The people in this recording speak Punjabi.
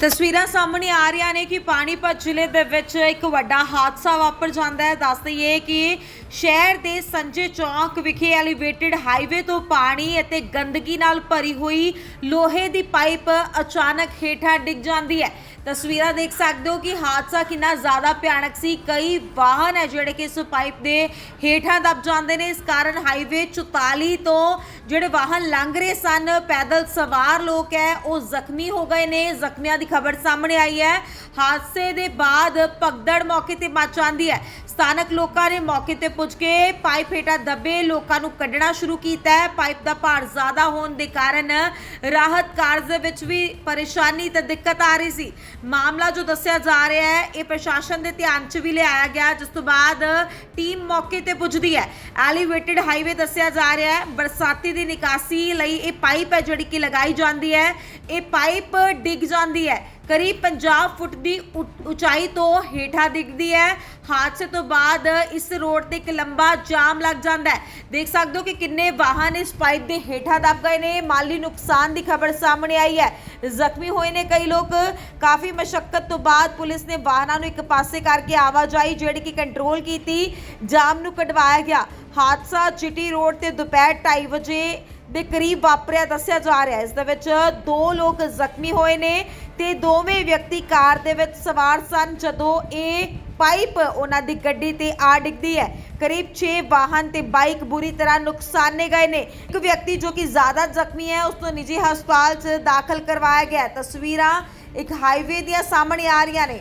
ਤਸਵੀਰਾਂ ਸਾਹਮਣੇ ਆ ਰਹੀਆਂ ਨੇ ਕਿ ਪਾਣੀਪਤ ਜ਼ਿਲ੍ਹੇ ਦੇ ਵਿੱਚ ਇੱਕ ਵੱਡਾ ਹਾਦਸਾ ਵਾਪਰ ਜਾਂਦਾ ਹੈ। ਦੱਸ ਦਈਏ ਕਿ ਸ਼ਹਿਰ ਦੇ ਸੰਜੇ ਚੌਂਕ ਵਿਖੇ ਐਲੀਵੇਟਿਡ ਹਾਈਵੇ ਤੋਂ ਪਾਣੀ ਅਤੇ ਗੰਦਗੀ ਨਾਲ ਭਰੀ ਹੋਈ ਲੋਹੇ ਦੀ ਪਾਈਪ ਅਚਾਨਕ ਹੇਠਾਂ ਡਿੱਗ ਜਾਂਦੀ ਹੈ। ਤਸਵੀਰਾਂ ਦੇਖ ਸਕਦੇ ਹੋ ਕਿ ਹਾਦਸਾ ਕਿੰਨਾ ਜ਼ਿਆਦਾ ਭਿਆਨਕ ਸੀ। ਕਈ ਵਾਹਨ ਹੈ ਜਿਹੜੇ ਕਿ ਇਸ ਪਾਈਪ ਦੇ ਹੇਠਾਂ ਦਬ ਜਾਂਦੇ ਨੇ। ਇਸ ਕਾਰਨ ਹਾਈਵੇ 44 ਤੋਂ ਜਿਹੜੇ ਵਾਹਨ ਲੰਘ ਰਹੇ ਸਨ, ਪੈਦਲ ਸਵਾਰ ਲੋਕ ਹੈ, ਉਹ ਜ਼ਖਮੀ ਹੋ ਗਏ ਨੇ। ਜ਼ਖਮੀਆਂ ਦੀ ਖਬਰ ਸਾਹਮਣੇ ਆਈ ਹੈ। ਹਾਦਸੇ ਦੇ ਬਾਅਦ ਭਗਦੜ ਮੌਕੇ ਤੇ ਮਚ ਜਾਂਦੀ ਹੈ। ਸਥਾਨਕ ਲੋਕਾਂ ਨੇ ਮੌਕੇ ਤੇ ਪੁੱਜ ਕੇ ਪਾਈਪ ਹੇਠਾਂ ਦੱਬੇ, ਲੋਕਾਂ ਨੂੰ ਕੱਢਣਾ ਸ਼ੁਰੂ ਕੀਤਾ ਹੈ। ਪਾਈਪ ਦਾ ਭਾਰ ਜ਼ਿਆਦਾ ਹੋਣ ਦੇ ਕਾਰਨ ਰਾਹਤ ਕਾਰਜ ਦੇ ਵਿੱਚ ਵੀ ਪਰੇਸ਼ਾਨੀ ਤੇ ਦਿੱਕਤ ਆ ਰਹੀ ਸੀ। ਮਾਮਲਾ ਜੋ ਦੱਸਿਆ ਜਾ ਰਿਹਾ ਹੈ, ਇਹ ਪ੍ਰਸ਼ਾਸਨ ਦੇ ਧਿਆਨ 'ਚ ਵੀ ਲਿਆਇਆ ਗਿਆ, ਜਿਸ ਤੋਂ ਬਾਅਦ ਟੀਮ ਮੌਕੇ ਤੇ ਪੁੱਜਦੀ ਹੈ। ਐਲੀਵੇਟਿਡ ਹਾਈਵੇ ਦੱਸਿਆ ਜਾ ਰਿਹਾ ਹੈ। ਬਰਸਾਤੀ ਦੀ ਨਿਕਾਸੀ ਲਈ ਇਹ ਪਾਈਪ ਹੈ ਜਿਹੜੀ ਕਿ ਲਗਾਈ ਜਾਂਦੀ ਹੈ, ਇਹ ਪਾਈਪ ਡਿੱਗ ਜਾਂਦੀ ਹੈ। ਕਰੀਬ 50 ਫੁੱਟ ਦੀ ਉ- ਉਚਾਈ ਤੋਂ ਹੇਠਾਂ ਡਿੱਗਦੀ ਹੈ। ਹਾਦਸੇ ਤੋਂ ਬਾਅਦ ਇਸ ਰੋਡ ਤੇ ਇੱਕ ਲੰਬਾ ਜਾਮ ਲੱਗ ਜਾਂਦਾ ਹੈ। ਦੇਖ ਸਕਦੇ ਹੋ ਕਿ ਕਿੰਨੇ ਵਾਹਨ ਇਸ ਪਾਈਪ ਦੇ ਹੇਠਾਂ ਦਬ ਗਏ ਨੇ। ਮਾਲੀ ਨੁਕਸਾਨ ਦੀ ਖਬਰ ਸਾਹਮਣੇ ਆਈ ਹੈ। ਜ਼ਖਮੀ ਹੋਏ ਨੇ ਕਈ ਲੋਕ। ਕਾਫੀ ਮਸ਼ੱਕਤ ਤੋਂ ਬਾਅਦ ਪੁਲਿਸ ਨੇ ਵਾਹਨਾਂ ਨੂੰ ਇੱਕ ਪਾਸੇ ਕਰਕੇ ਆਵਾਜਾਈ ਜਿਹੜੀ ਕਿ ਕੰਟਰੋਲ ਕੀਤੀ, ਜਾਮ ਨੂੰ ਕਢਵਾਇਆ ਗਿਆ। ਹਾਦਸਾ ਚਿਟੀ ਰੋਡ ਤੇ ਦੁਪਹਿਰ 2:30 ਵਜੇ ਦੇ ਕਰੀਬ ਵਾਪਰਿਆ, ਦੱਸਿਆ ਜਾ ਰਿਹਾ ਹੈ। ਇਸ ਦੇ ਵਿੱਚ ਦੋ ਲੋਕ ਜ਼ਖਮੀ ਹੋਏ ਨੇ। ਤੇ ਦੋਵੇਂ ਵਿਅਕਤੀ ਕਾਰ ਦੇ ਵਿੱਚ ਸਵਾਰ ਸਨ ਜਦੋਂ ਇਹ ਪਾਈਪ ਉਹਨਾਂ ਦੀ ਗੱਡੀ ਤੇ ਆ ਡਿੱਗਦੀ ਹੈ। ਕਰੀਬ 6 ਵਾਹਨ ਤੇ ਬਾਈਕ ਬੁਰੀ ਤਰ੍ਹਾਂ ਨੁਕਸਾਨੇ ਗਏ ਨੇ। ਇੱਕ ਵਿਅਕਤੀ ਜੋ ਕਿ ਜ਼ਿਆਦਾ ਜ਼ਖਮੀ ਹੈ, ਉਸ ਨੂੰ ਨਿੱਜੀ ਹਸਪਤਾਲ 'ਚ ਦਾਖਲ ਕਰਵਾਇਆ ਗਿਆ ਤਸਵੀਰਾਂ ਇੱਕ ਹਾਈਵੇ ਦੀਆਂ ਸਾਹਮਣੇ ਆ ਰਹੀਆਂ ਨੇ।